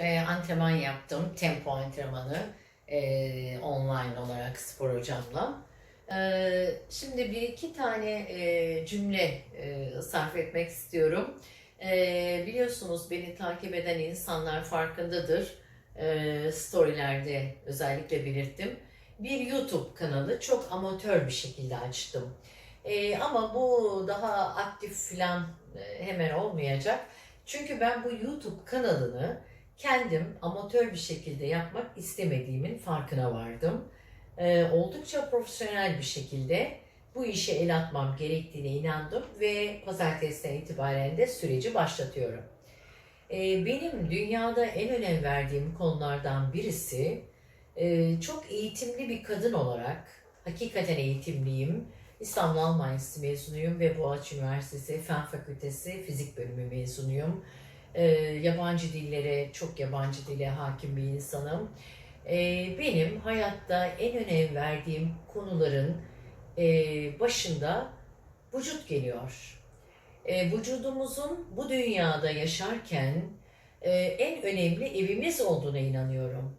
e, antrenman yaptım. Tempo antrenmanı. e, online olarak spor hocamla. E, şimdi bir iki tane e, cümle e, sarf etmek istiyorum. E, biliyorsunuz beni takip eden insanlar farkındadır. E, storylerde özellikle belirttim. Bir YouTube kanalı çok amatör bir şekilde açtım. E, ama bu daha aktif filan e, hemen olmayacak. Çünkü ben bu YouTube kanalını kendim amatör bir şekilde yapmak istemediğimin farkına vardım. Ee, oldukça profesyonel bir şekilde bu işe el atmam gerektiğine inandım ve pazartesiden itibaren de süreci başlatıyorum. Ee, benim dünyada en önem verdiğim konulardan birisi e, çok eğitimli bir kadın olarak, hakikaten eğitimliyim. İstanbul Almanyası mezunuyum ve Boğaziçi Üniversitesi Fen Fakültesi Fizik Bölümü mezunuyum. Ee, yabancı dillere, çok yabancı dile hakim bir insanım. Ee, benim hayatta en önem verdiğim konuların e, başında vücut geliyor. E, vücudumuzun bu dünyada yaşarken e, en önemli evimiz olduğuna inanıyorum.